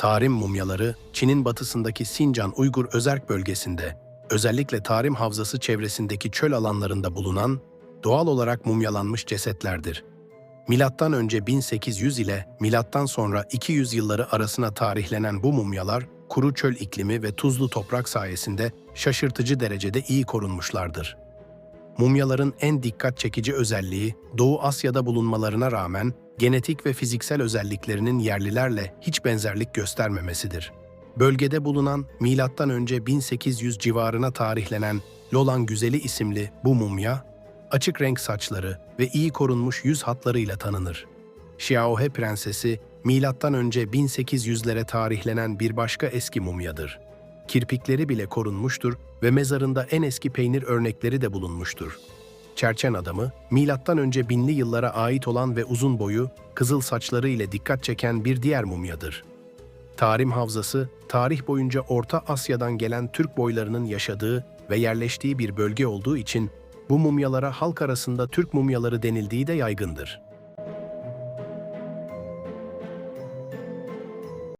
Tarim mumyaları, Çin'in batısındaki Sincan Uygur Özerk bölgesinde, özellikle Tarim Havzası çevresindeki çöl alanlarında bulunan, doğal olarak mumyalanmış cesetlerdir. Milattan önce 1800 ile milattan sonra 200 yılları arasına tarihlenen bu mumyalar, kuru çöl iklimi ve tuzlu toprak sayesinde şaşırtıcı derecede iyi korunmuşlardır. Mumyaların en dikkat çekici özelliği, Doğu Asya'da bulunmalarına rağmen genetik ve fiziksel özelliklerinin yerlilerle hiç benzerlik göstermemesidir. Bölgede bulunan önce 1800 civarına tarihlenen Lolan Güzeli isimli bu mumya, açık renk saçları ve iyi korunmuş yüz hatlarıyla tanınır. Xiaohe Prensesi, milattan önce 1800'lere tarihlenen bir başka eski mumyadır. Kirpikleri bile korunmuştur ve mezarında en eski peynir örnekleri de bulunmuştur. Çerçen adamı, milattan önce binli yıllara ait olan ve uzun boyu, kızıl saçları ile dikkat çeken bir diğer mumyadır. Tarim Havzası, tarih boyunca Orta Asya'dan gelen Türk boylarının yaşadığı ve yerleştiği bir bölge olduğu için bu mumyalara halk arasında Türk mumyaları denildiği de yaygındır.